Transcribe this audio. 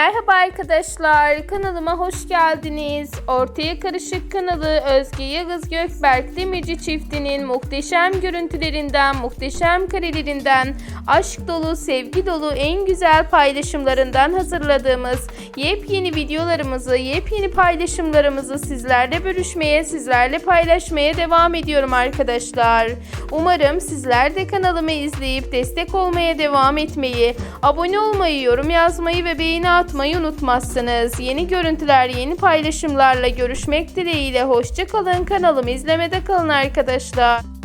Merhaba arkadaşlar, kanalıma hoş geldiniz. Ortaya Karışık kanalı Özge Yağız Gökberk Demirci çiftinin muhteşem görüntülerinden, muhteşem karelerinden, aşk dolu, sevgi dolu en güzel paylaşımlarından hazırladığımız yepyeni videolarımızı, yepyeni paylaşımlarımızı sizlerle bölüşmeye, sizlerle paylaşmaya devam ediyorum arkadaşlar. Umarım sizler de kanalımı izleyip destek olmaya devam etmeyi, abone olmayı, yorum yazmayı ve beğeni atmayı unutmazsınız. Yeni görüntüler, yeni paylaşımlarla görüşmek dileğiyle. Hoşçakalın. Kanalımı izlemede kalın arkadaşlar.